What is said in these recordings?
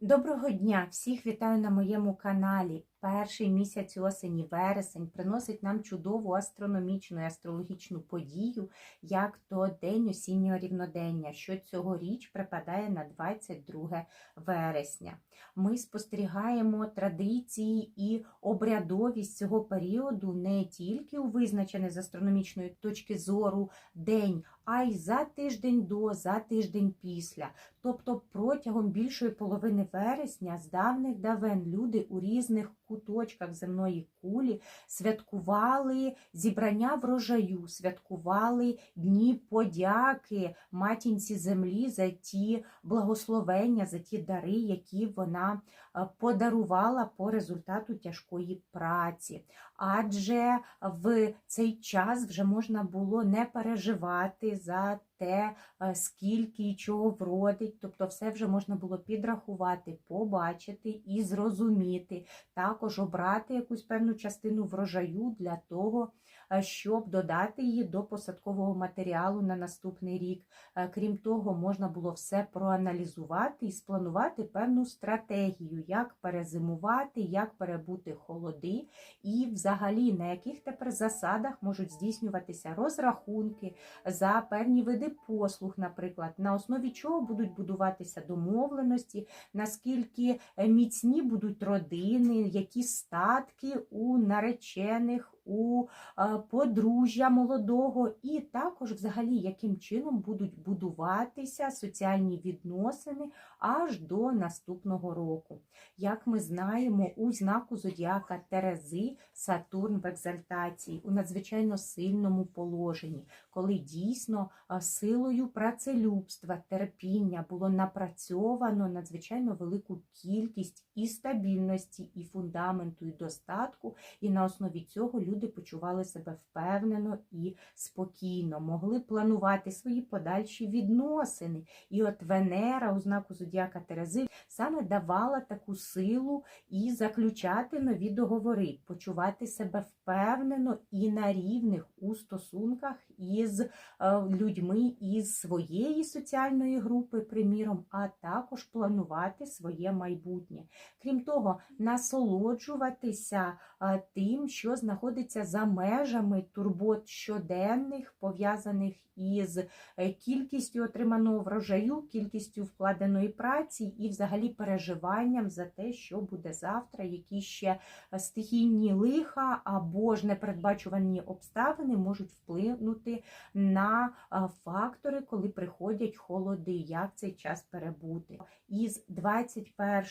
Доброго дня! Всіх вітаю на моєму каналі. Перший місяць осені, вересень, приносить нам чудову астрономічну і астрологічну подію, як то День осіннього рівнодення, що цьогоріч припадає на 22 вересня. Ми спостерігаємо традиції і обрядовість цього періоду не тільки у визначений з астрономічної точки зору день, а й за тиждень до, за тиждень після. Тобто протягом більшої половини вересня з давних давен люди у різних куточках земної кулі святкували зібрання врожаю, святкували дні подяки матінці землі за ті благословення, за ті дари, які вона подарувала по результату тяжкої праці. Адже в цей час вже можна було не переживати за те, е, скільки і чого вродить, тобто все вже можна було підрахувати, побачити і зрозуміти, також обрати якусь певну частину врожаю для того, е, щоб додати її до посадкового матеріалу на наступний рік. Е, Крім того, можна було все проаналізувати і спланувати певну стратегію, як перезимувати, як перебути холоди, і взагалі на яких тепер засадах можуть здійснюватися розрахунки за певні види послуг, наприклад, на основі чого будуть будуватися домовленості, наскільки е, міцні будуть родини, які статки у наречених, у е, подружжя молодого, і також, взагалі, яким чином будуть будуватися соціальні відносини аж до наступного року. Як ми знаємо, у знаку зодіака Терези Сатурн в екзальтації у надзвичайно сильному положенні, коли дійсно силою працелюбства, терпіння було напрацьовано надзвичайно велику кількість і стабільності, і фундаменту, і достатку, і на основі цього люди почували себе впевнено і спокійно, могли планувати свої подальші відносини. І от Венера у знаку зодіака Терези саме давала таку силу і заключати нові договори, почувати себе впевнено і на рівних у стосунках із е, людьми із своєї соціальної групи, приміром, а також планувати своє майбутнє. Крім того, насолоджуватися е, тим, що знаходиться за межами турбот щоденних, пов'язаних із е, кількістю отриманого врожаю, кількістю вкладеної праці і, взагалі, переживанням за те, що буде завтра, які ще стихійні лиха або ж непередбачувані обставини можуть вплинути на фактори, коли приходять холоди, як цей час перебути. Із 21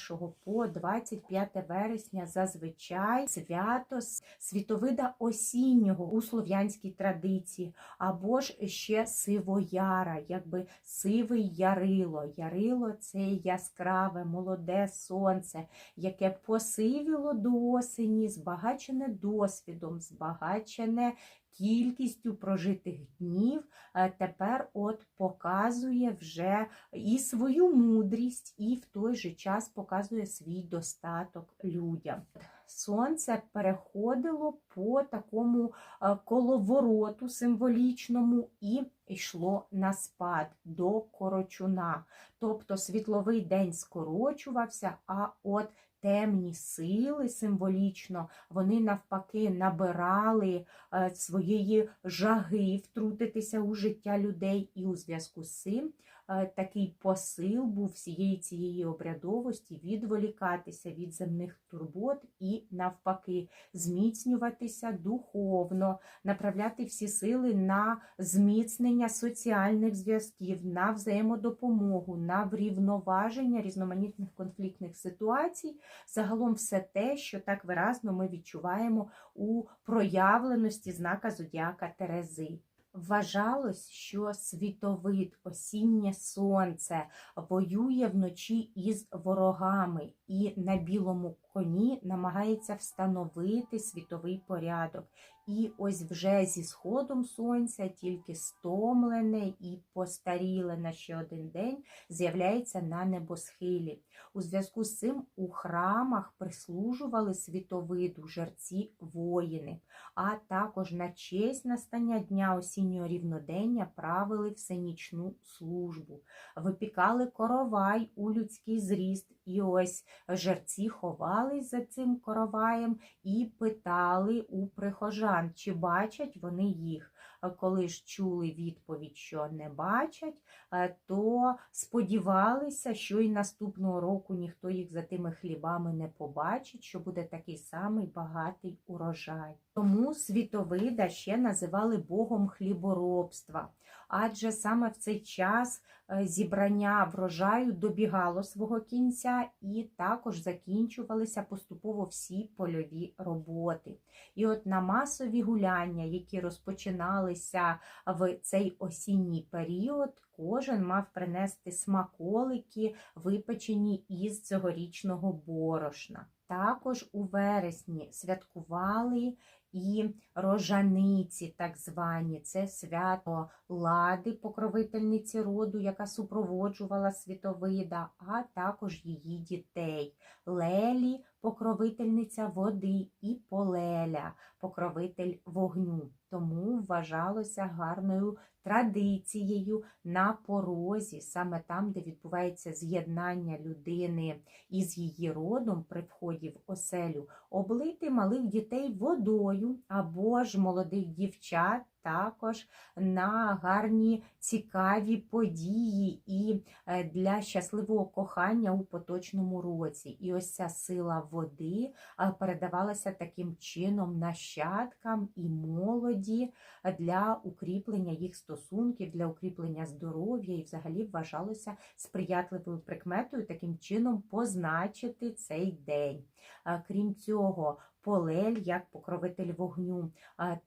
по 25 вересня зазвичай свято світовида осіннього у слов'янській традиції, або ж ще сивояра, якби сивий ярило. Ярило це яскраве, молоде сонце, яке посивіло до осені, збагачене досвідом, збагачене кількістю прожитих днів, е, тепер от показує вже і свою мудрість, і в той же час показує свій достаток людям. Сонце переходило по такому е, коловороту символічному і йшло на спад до корочуна. Тобто світловий день скорочувався, а от темні сили символічно, вони навпаки набирали е, своєї жаги втрутитися у життя людей, і у зв'язку з цим такий посил був всієї цієї обрядовості відволікатися від земних турбот і навпаки зміцнюватися духовно, направляти всі сили на зміцнення соціальних зв'язків, на взаємодопомогу, на врівноваження різноманітних конфліктних ситуацій. Загалом все те, що так виразно ми відчуваємо у проявленості знака зодіака Терези. Вважалось, що світовид осіннє сонце воює вночі із ворогами і на білому коні намагається встановити світовий порядок. І ось вже зі сходом сонця, тільки стомлене і постаріле на ще один день, з'являється на небосхилі. У зв'язку з цим у храмах прислужували світовиду жерці воїни, а також на честь настання дня осіннього рівнодення правили всенічну службу, випікали коровай у людський зріст І ось жерці ховались за цим короваєм і питали у прихожан, чи бачать вони їх. Коли ж чули відповідь, що не бачать, е, то сподівалися, що і наступного року ніхто їх за тими хлібами не побачить, що буде такий самий багатий урожай. Тому світовида ще називали богом хліборобства. Адже саме в цей час е, зібрання врожаю добігало свого кінця і також закінчувалися поступово всі польові роботи. І от на масові гуляння, які розпочиналися в цей осінній період, кожен мав принести смаколики, випечені із цьогорічного борошна. Також у вересні святкували і рожаниці, так звані, це свято лади, покровительниці роду, яка супроводжувала світовида, а також її дітей. Лелі, покровительниця води, і полеля, покровитель вогню. Тому вважалося гарною традицією на порозі, саме там, де відбувається з'єднання людини із її родом при вході в оселю, облити малих дітей водою або ж молодих дівчат. Також на гарні цікаві події і е, для щасливого кохання у поточному році. І ось ця сила води е, передавалася таким чином нащадкам і молоді для укріплення їх стосунків, для укріплення здоров'я і взагалі вважалося сприятливою прикметою таким чином позначити цей день. Е, Крім цього, Полель як покровитель вогню,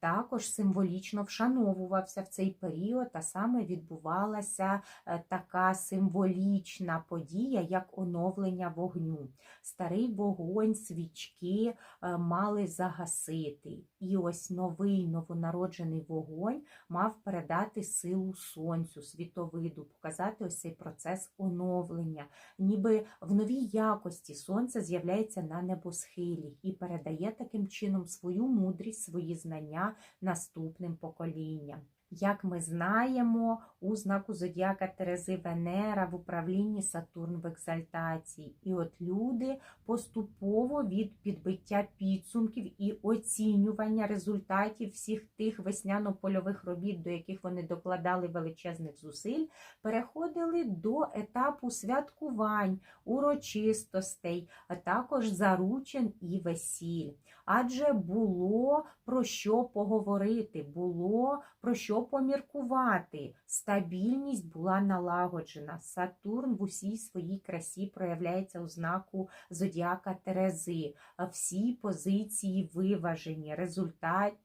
також символічно вшановувався в цей період, а саме відбувалася е, така символічна подія, як оновлення вогню. Старий вогонь, свічки е, мали загасити. І ось новий новонароджений вогонь мав передати силу сонцю, світовиду, показати ось цей процес оновлення. Ніби в новій якості сонце з'являється на небосхилі і передає таким чином свою мудрість, свої знання наступним поколінням. Як ми знаємо, у знаку Зодіака Терези Венера в управлінні Сатурн в екзальтації. І от люди поступово від підбиття підсумків і оцінювання результатів всіх тих весняно-польових робіт, до яких вони докладали величезних зусиль, переходили до етапу святкувань, урочистостей, а також заручин і весіль. Адже було про що поговорити, було про що поміркувати. Стабільність була налагоджена. Сатурн в усій своїй красі проявляється у знаку зодіака Терези. Всі позиції виважені, результати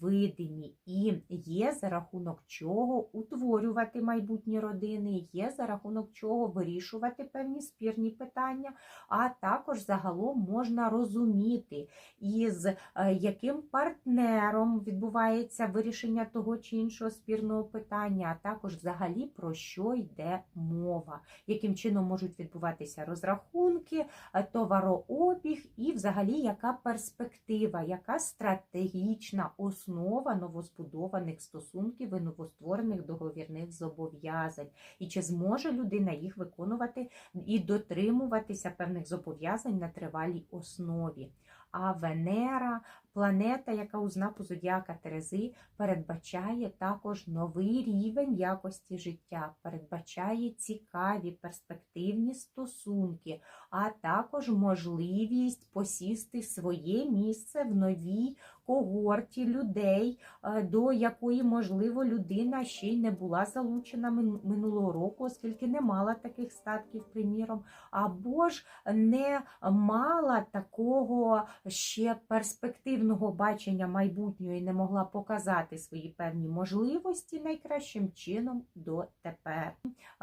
видимі. І є за рахунок чого утворювати майбутні родини, є за рахунок чого вирішувати певні спірні питання, а також загалом можна розуміти, із е, яким партнером відбувається вирішення того чи іншого спірного питання, а також взагалі про що йде мова, яким чином можуть відбуватися розрахунки, е, товарообіг і взагалі яка перспектива, яка стратегічна основа новозбудованих стосунків і новостворених договірних зобов'язань, і чи зможе людина їх виконувати і дотримуватися певних зобов'язань на тривалій основі. А Венера, планета, яка у знаку Зодіака Терези, передбачає також новий рівень якості життя, передбачає цікаві перспективні стосунки, а також можливість посісти своє місце в новій когорті людей, е, до якої, можливо, людина ще й не була залучена минулого року, оскільки не мала таких статків, приміром, або ж не мала такого ще перспективного бачення майбутнього і не могла показати свої певні можливості найкращим чином дотепер.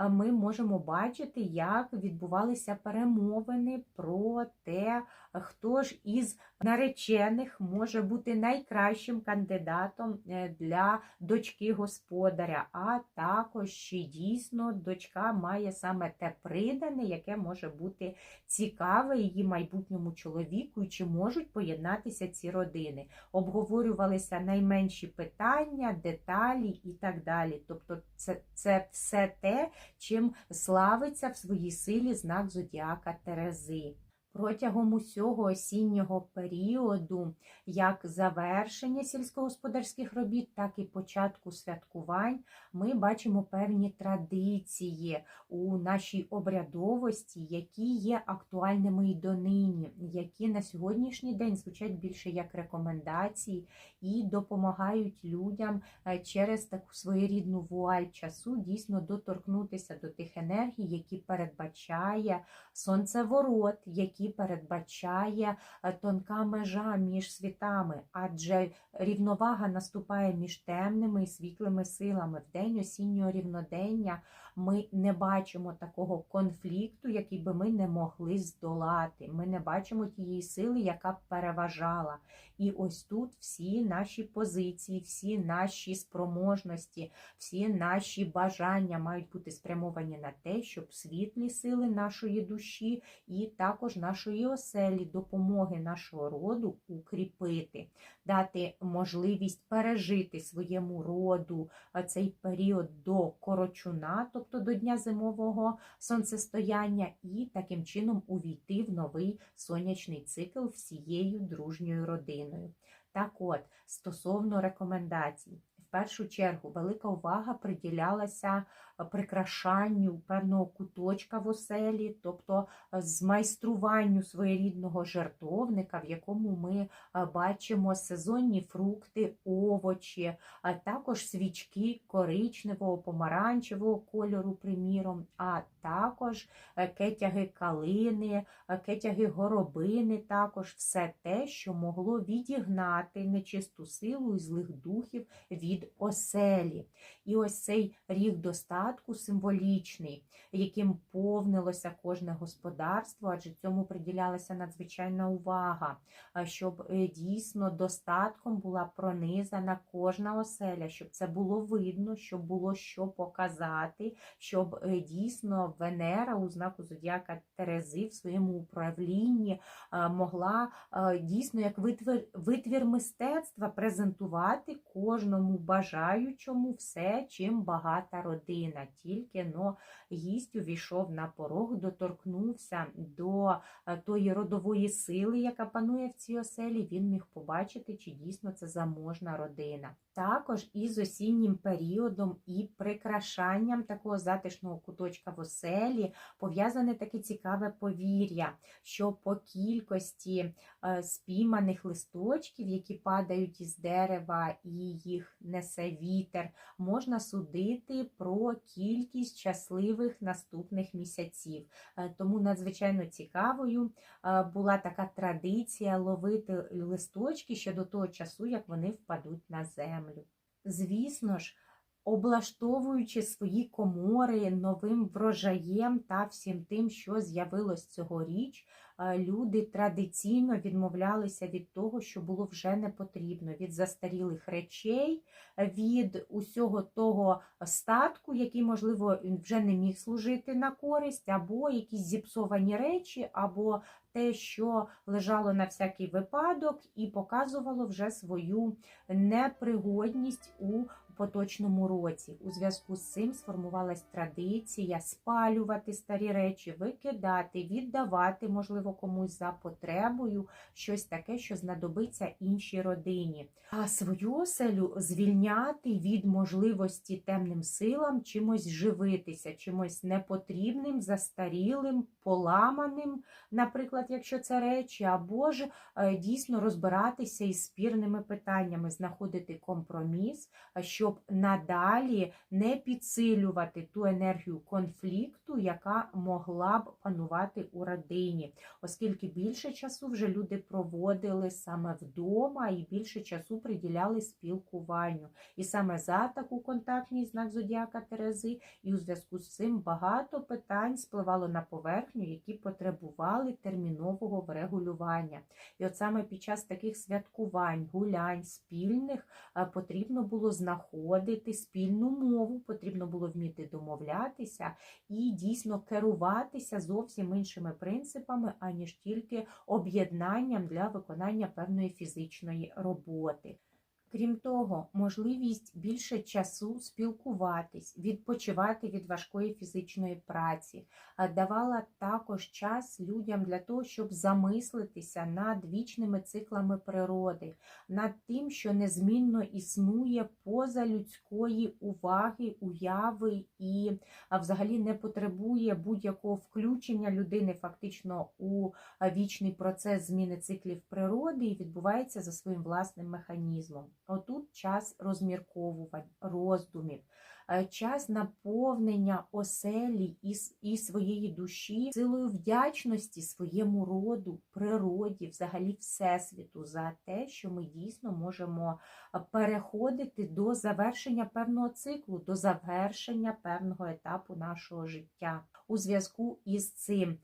Ми можемо бачити, як відбувалися перемовини про те, хто ж із наречених може бути найкращим кандидатом е, для дочки господаря, а також чи дійсно дочка має саме те придане, яке може бути цікаве її майбутньому чоловіку, і чи можуть поєднатися ці родини. Обговорювалися найменші питання, деталі і так далі. Тобто, це, це все те, чим славиться в своїй силі знак зодіака Терези. Протягом усього осіннього періоду, як завершення сільськогосподарських робіт, так і початку святкувань, ми бачимо певні традиції у нашій обрядовості, які є актуальними і донині, які на сьогоднішній день звучать більше як рекомендації і допомагають людям е, через таку своєрідну вуаль часу дійсно доторкнутися до тих енергій, які передбачає сонцеворот, які передбачає е, тонка межа між світами, адже рівновага наступає між темними і світлими силами. В день осіннього рівнодення ми не бачимо такого конфлікту, який би ми не могли здолати. Ми не бачимо тієї сили, яка б переважала. І ось тут всі наші позиції, всі наші спроможності, всі наші бажання мають бути спрямовані на те, щоб світлі сили нашої душі і також нашої оселі, допомоги нашого роду укріпити, дати можливість пережити своєму роду цей період до корочуна, тобто до дня зимового сонцестояння, і таким чином увійти в новий сонячний цикл всією дружньою родиною. Так от, стосовно рекомендацій, в першу чергу велика увага приділялася прикрашанню певного куточка в оселі, тобто змайструванню своєрідного жертовника, в якому ми бачимо сезонні фрукти, овочі, а також свічки коричневого, помаранчевого кольору, приміром, а також е, кетяги калини, е, кетяги горобини, також все те, що могло відігнати нечисту силу і злих духів від оселі. І ось цей рік достатку символічний, яким повнилося кожне господарство, адже цьому приділялася надзвичайна увага, щоб е, дійсно достатком була пронизана кожна оселя, щоб це було видно, щоб було що показати, щоб дійсно Венера у знаку Зодіака Терези в своєму управлінні могла дійсно як витвір, витвір мистецтва презентувати кожному бажаючому все, чим багата родина. Тільки но гість увійшов на порог, доторкнувся до тої родової сили, яка панує в цій оселі, він міг побачити, чи дійсно це заможна родина. Також із осіннім періодом і прикрашанням такого затишного куточка в оселі пов'язане таке цікаве повір'я, що по кількості е, спійманих листочків, які падають із дерева і їх несе вітер, можна судити про кількість щасливих наступних місяців. Е, тому надзвичайно цікавою е, була така традиція ловити листочки ще до того часу, як вони впадуть на землю. Звісно ж, облаштовуючи свої комори новим врожаєм та всім тим, що з'явилось цьогоріч, люди традиційно відмовлялися від того, що було вже не потрібно, від застарілих речей, від усього того статку, який, можливо, вже не міг служити на користь, або якісь зіпсовані речі, або те, що лежало на всякий випадок, і показувало вже свою непригодність у поточному році. У зв'язку з цим сформувалась традиція спалювати старі речі, викидати, віддавати, можливо, комусь за потребою, щось таке, що знадобиться іншій родині. А свою оселю звільняти від можливості темним силам чимось живитися, чимось непотрібним, застарілим, поламаним, наприклад, якщо це речі, або ж е, дійсно розбиратися із спірними питаннями, знаходити компроміс, що щоб надалі не підсилювати ту енергію конфлікту, яка могла б панувати у родині, оскільки більше часу вже люди проводили саме вдома і більше часу приділяли спілкуванню. І саме за таку контактність знак Зодіака Терези, і у зв'язку з цим багато питань спливало на поверхню, які потребували термінового врегулювання. І от саме під час таких святкувань, гулянь, спільних потрібно було знаходити знаходити спільну мову, потрібно було вміти домовлятися і дійсно керуватися зовсім іншими принципами, аніж тільки об'єднанням для виконання певної фізичної роботи. Крім того, можливість більше часу спілкуватись, відпочивати від важкої фізичної праці, давала також час людям для того, щоб замислитися над вічними циклами природи, над тим, що незмінно існує поза людської уваги, уяви і взагалі не потребує будь-якого включення людини фактично у вічний процес зміни циклів природи і відбувається за своїм власним механізмом. Отут час розмірковувань, роздумів, е, час наповнення оселі і, і своєї душі силою вдячності своєму роду, природі, взагалі всесвіту за те, що ми дійсно можемо е, переходити до завершення певного циклу, до завершення певного етапу нашого життя. У зв'язку із цим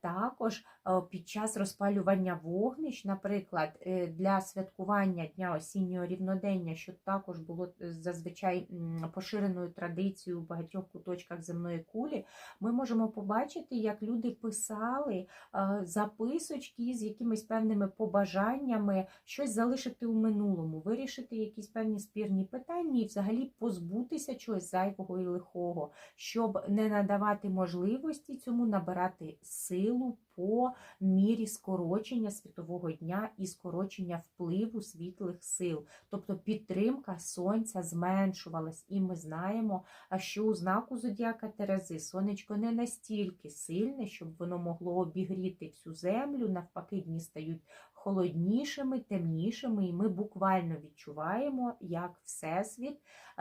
також е, під час розпалювання вогнищ, наприклад, е, для святкування Дня осіннього рівнодення, що також було е, зазвичай поширеною традицією у багатьох куточках земної кулі, ми можемо побачити, як люди писали е, записочки з якимись певними побажаннями, щось залишити у минулому, вирішити якісь певні спірні питання і взагалі позбутися чогось зайвого і лихого, щоб не надавати можливості цьому набирати силу по мірі скорочення світового дня і скорочення впливу світлих сил. Тобто підтримка сонця зменшувалась, і ми знаємо, що у знаку зодіака Терези сонечко не настільки сильне, щоб воно могло обігріти всю землю, навпаки, дні стають холоднішими, темнішими, і ми буквально відчуваємо, як Всесвіт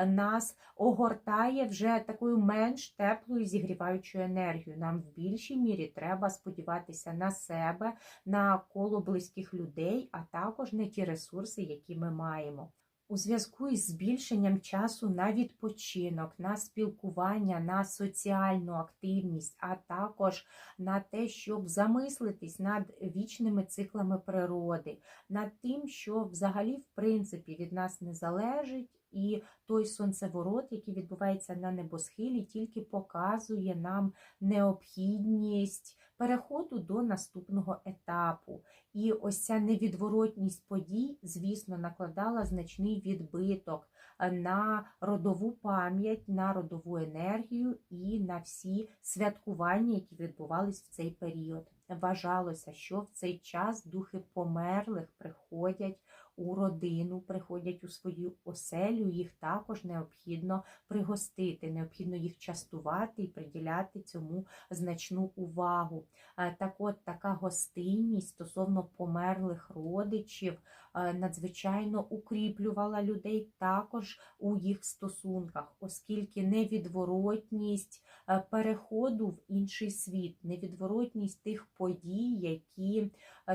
нас огортає вже такою менш теплою зігріваючою енергією. Нам в більшій мірі треба сподіватися на себе, на коло близьких людей, а також на ті ресурси, які ми маємо. У зв'язку із збільшенням часу на відпочинок, на спілкування, на соціальну активність, а також на те, щоб замислитись над вічними циклами природи, над тим, що взагалі в принципі від нас не залежить, і той сонцеворот, який відбувається на небосхилі, тільки показує нам необхідність переходу до наступного етапу. І ось ця невідворотність подій, звісно, накладала значний відбиток на родову пам'ять, на родову енергію і на всі святкування, які відбувались в цей період. Вважалося, що в цей час духи померлих приходять у родину, приходять у свою оселю, їх також необхідно пригостити, необхідно їх частувати і приділяти цьому значну увагу. Е, Так от така гостинність стосовно померлих родичів е, надзвичайно укріплювала людей також у їх стосунках, оскільки невідворотність е, переходу в інший світ, невідворотність тих подій, які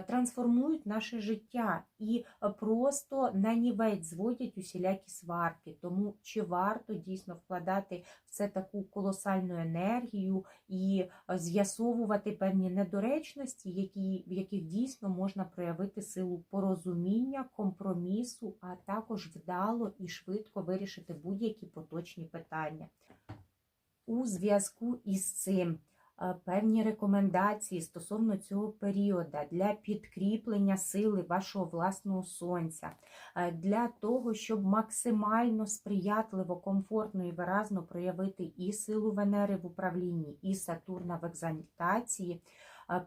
трансформують наше життя і е, просто на нівець зводять усілякі сварки. Тому чи варто дійсно вкладати в це таку колосальну енергію і е, з'ясовувати певні недоречності, які, в яких дійсно можна проявити силу порозуміння, компромісу, а також вдало і швидко вирішити будь-які поточні питання. У зв'язку із цим певні рекомендації стосовно цього періоду для підкріплення сили вашого власного сонця, е, для того, щоб максимально сприятливо, комфортно і виразно проявити і силу Венери в управлінні, і Сатурна в екзальтації.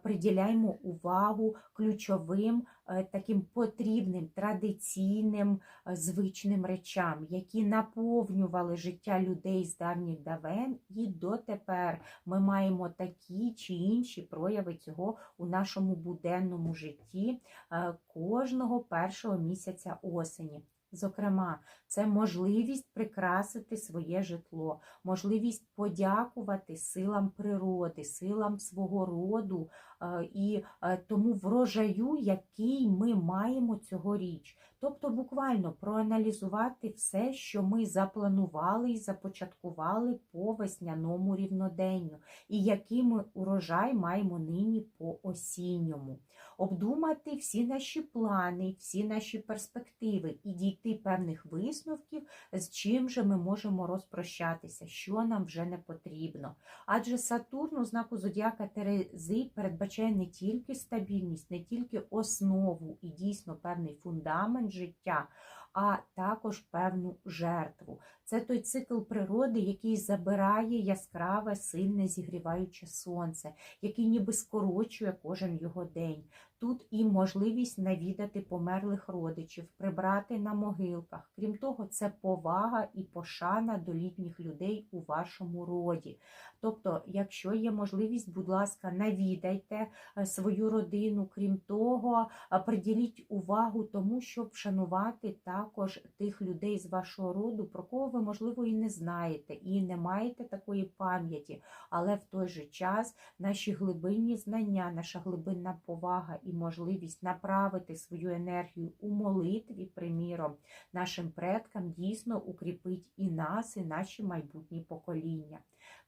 Приділяємо увагу ключовим е, таким потрібним традиційним е, звичним речам, які наповнювали життя людей з давніх давен, і дотепер ми маємо такі чи інші прояви цього у нашому буденному житті е, кожного першого місяця осені. Зокрема, це можливість прикрасити своє житло, можливість подякувати силам природи, силам свого роду е, і е, тому врожаю, який ми маємо цьогоріч. Тобто буквально проаналізувати все, що ми запланували і започаткували по весняному рівноденню, і який ми урожай маємо нині по осінньому. Обдумати всі наші плани, всі наші перспективи і дійти певних висновків, з чим же ми можемо розпрощатися, що нам вже не потрібно. Адже Сатурн у знаку Зодіака Терези передбачає не тільки стабільність, не тільки основу і дійсно певний фундамент життя, а також певну жертву. Це той цикл природи, який забирає яскраве, сильне зігріваюче сонце, який ніби скорочує кожен його день. Тут і можливість навідати померлих родичів, прибрати на могилках. Крім того, це повага і пошана до літніх людей у вашому роді. Тобто, якщо є можливість, будь ласка, навідайте е, свою родину. Крім того, е, приділіть увагу тому, щоб вшанувати також тих людей з вашого роду, про кого ви, можливо, і не знаєте, і не маєте такої пам'яті, але в той же час наші глибинні знання, наша глибинна повага і можливість направити свою енергію у молитві, приміром, нашим предкам дійсно укріпить і нас, і наші майбутні покоління.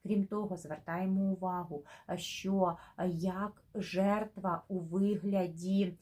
Крім того, звертаємо увагу, що як жертва у вигляді е,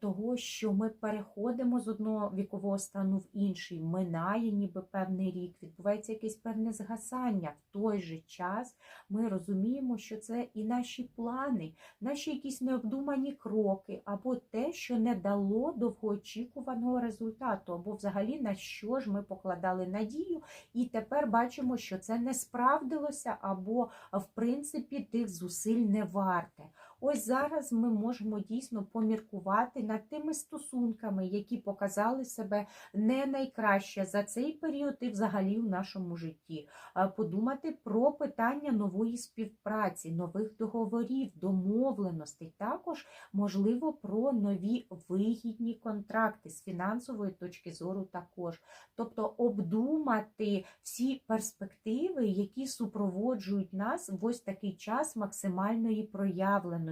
того, що ми переходимо з одного вікового стану в інший, минає ніби певний рік, відбувається якесь певне згасання. В той же час ми розуміємо, що це і наші плани, наші якісь необдумані кроки, або те, що не дало довгоочікуваного результату, або взагалі на що ж ми покладали надію, і тепер бачимо, що це не справдилося, або в принципі тих зусиль не варте. Ось зараз ми можемо дійсно поміркувати над тими стосунками, які показали себе не найкраще за цей період і взагалі в нашому житті. Подумати про питання нової співпраці, нових договорів, домовленостей, також можливо про нові вигідні контракти з фінансової точки зору, також. Тобто обдумати всі перспективи, які супроводжують нас в ось такий час максимальної проявленості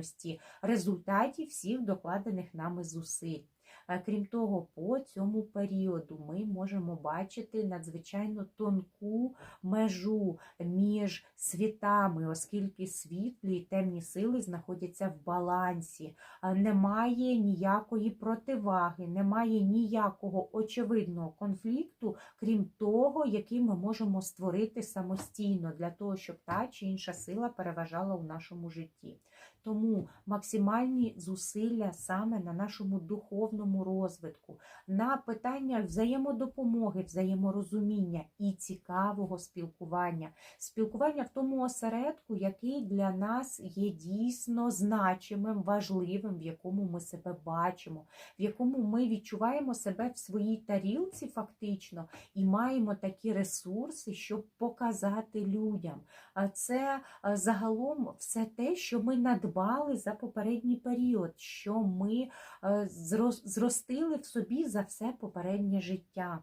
результатів всіх докладених нами зусиль. Е, Крім того, по цьому періоду ми можемо бачити надзвичайно тонку межу між світами, оскільки світлі і темні сили знаходяться в балансі. Е, Немає ніякої противаги, немає ніякого очевидного конфлікту, крім того, який ми можемо створити самостійно для того, щоб та чи інша сила переважала у нашому житті. Тому максимальні зусилля саме на нашому духовному розвитку, на питання взаємодопомоги, взаєморозуміння і цікавого спілкування. Спілкування в тому осередку, який для нас є дійсно значимим, важливим, в якому ми себе бачимо, в якому ми відчуваємо себе в своїй тарілці, фактично, і маємо такі ресурси, щоб показати людям. А це е, загалом все те, що ми надбали за попередній період, що ми е, зрос- зростили в собі за все попереднє життя.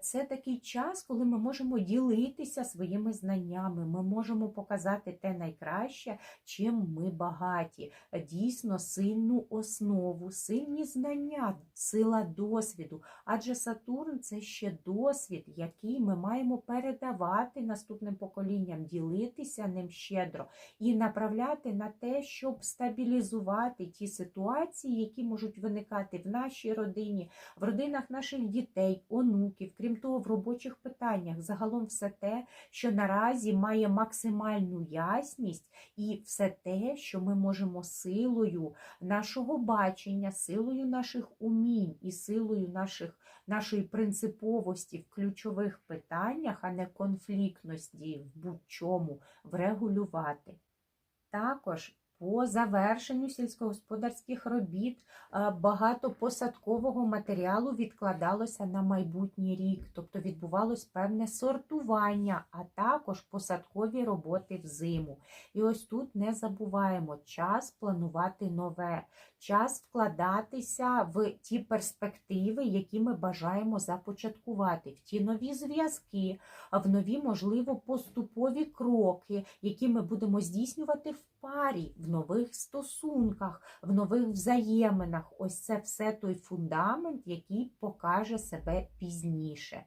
Це такий час, коли ми можемо ділитися своїми знаннями, ми можемо показати те найкраще, чим ми багаті. Дійсно сильну основу, сильні знання, сила досвіду. Адже Сатурн це ще досвід, який ми маємо передавати наступним поколінням, ділитися ним щедро і направляти на те, щоб стабілізувати ті ситуації, які можуть виникати в нашій родині, в родинах наших дітей, онуків, крім того, в робочих питаннях. Загалом все те, що наразі має максимальну ясність, і все те, що ми можемо силою нашого бачення, силою наших умінь і силою наших, нашої принциповості в ключових питаннях, а не конфліктності в будь-чому врегулювати. Також по завершенню сільськогосподарських робіт е, багато посадкового матеріалу відкладалося на майбутній рік, тобто відбувалось певне сортування, а також посадкові роботи взиму. І ось тут не забуваємо час планувати нове, час вкладатися в ті перспективи, які ми бажаємо започаткувати, в ті нові зв'язки, в нові, можливо, поступові кроки, які ми будемо здійснювати в парі, в нових стосунках, в нових взаєминах. Ось це все той фундамент, який покаже себе пізніше.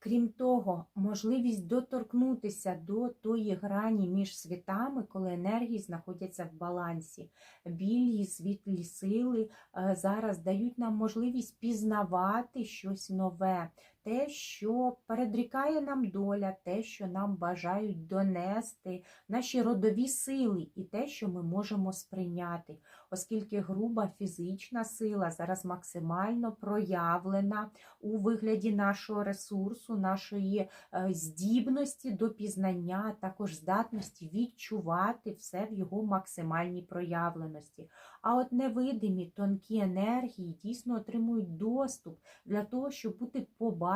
Крім того, можливість доторкнутися до тої грані між світами, коли енергії знаходяться в балансі. Білі, світлі сили е, зараз дають нам можливість пізнавати щось нове, те, що передрікає нам доля, те, що нам бажають донести, наші родові сили і те, що ми можемо сприйняти, оскільки груба фізична сила зараз максимально проявлена у вигляді нашого ресурсу, нашої е, здібності до пізнання, також здатності відчувати все в його максимальній проявленості. А от невидимі тонкі енергії дійсно отримують доступ для того, щоб бути побаченими,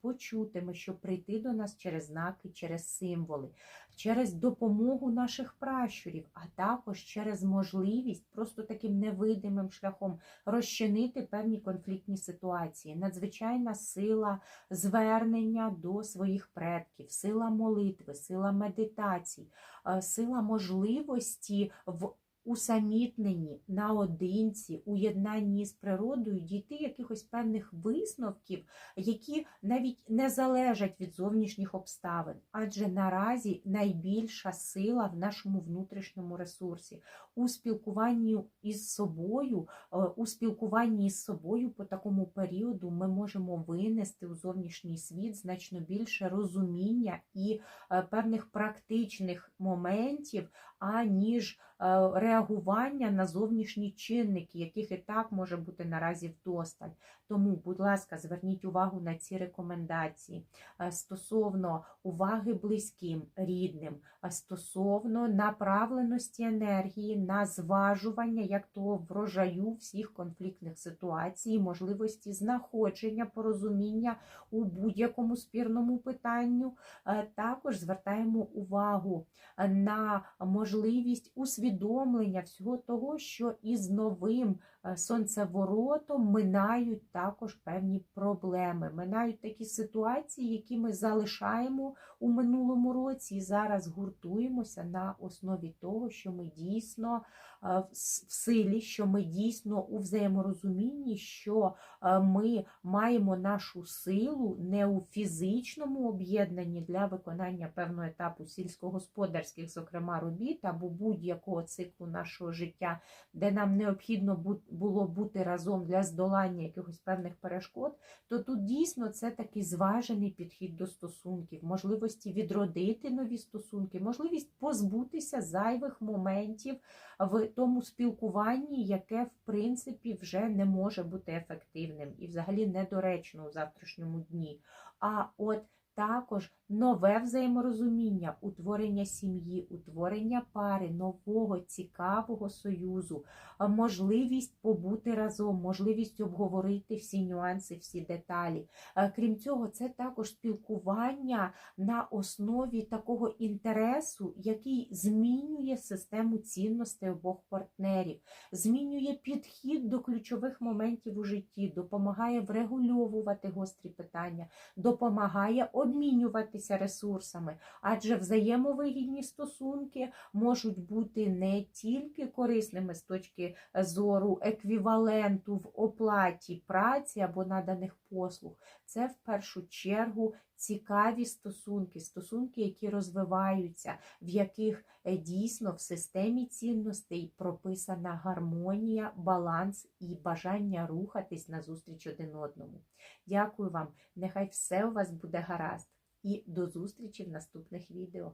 почутими, щоб прийти до нас через знаки, через символи, через допомогу наших пращурів, а також через можливість просто таким невидимим шляхом розчинити певні конфліктні ситуації. Надзвичайна сила звернення до своїх предків, сила молитви, сила медитацій, е, сила можливості в усамітненні, наодинці, у єднанні з природою дійти якихось певних висновків, які навіть не залежать від зовнішніх обставин, адже наразі найбільша сила в нашому внутрішньому ресурсі, у спілкуванні із собою, е, у спілкуванні із собою по такому періоду ми можемо винести у зовнішній світ значно більше розуміння і е, певних практичних моментів, аніж реагування на зовнішні чинники, яких і так може бути наразі вдосталь. Тому, будь ласка, зверніть увагу на ці рекомендації е, стосовно уваги близьким, рідним, е, стосовно направленості енергії на зважування як того врожаю всіх конфліктних ситуацій, можливості знаходження порозуміння у будь-якому спірному питанню. Також звертаємо увагу на можливість усвідомлення всього того, що із новим сонцеворотом минають також певні проблеми, минають такі ситуації, які ми залишаємо у минулому році, і зараз гуртуємося на основі того, що ми дійсно е, в силі, що ми дійсно у взаєморозумінні, що е, ми маємо нашу силу не у фізичному об'єднанні для виконання певного етапу сільськогосподарських, зокрема, робіт або будь-якого циклу нашого життя, де нам необхідно було бути разом для здолання якихось певних перешкод, то тут дійсно це такий зважений підхід до стосунків, можливості відродити нові стосунки, можливість позбутися зайвих моментів в тому спілкуванні, яке в принципі вже не може бути ефективним і взагалі недоречно у завтрашньому дні. А от також нове взаєморозуміння, утворення сім'ї, утворення пари, нового цікавого союзу, можливість побути разом, можливість обговорити всі нюанси, всі деталі. Крім цього, це також спілкування на основі такого інтересу, який змінює систему цінностей обох партнерів, змінює підхід до ключових моментів у житті, допомагає врегульовувати гострі питання, допомагає обмінюватися ресурсами, адже взаємовигідні стосунки можуть бути не тільки корисними з точки зору еквіваленту в оплаті праці або наданих послуг, це в першу чергу цікаві стосунки, стосунки, які розвиваються, в яких е, дійсно в системі цінностей прописана гармонія, баланс і бажання рухатись назустріч один одному. Дякую вам, нехай все у вас буде гаразд, і до зустрічі в наступних відео.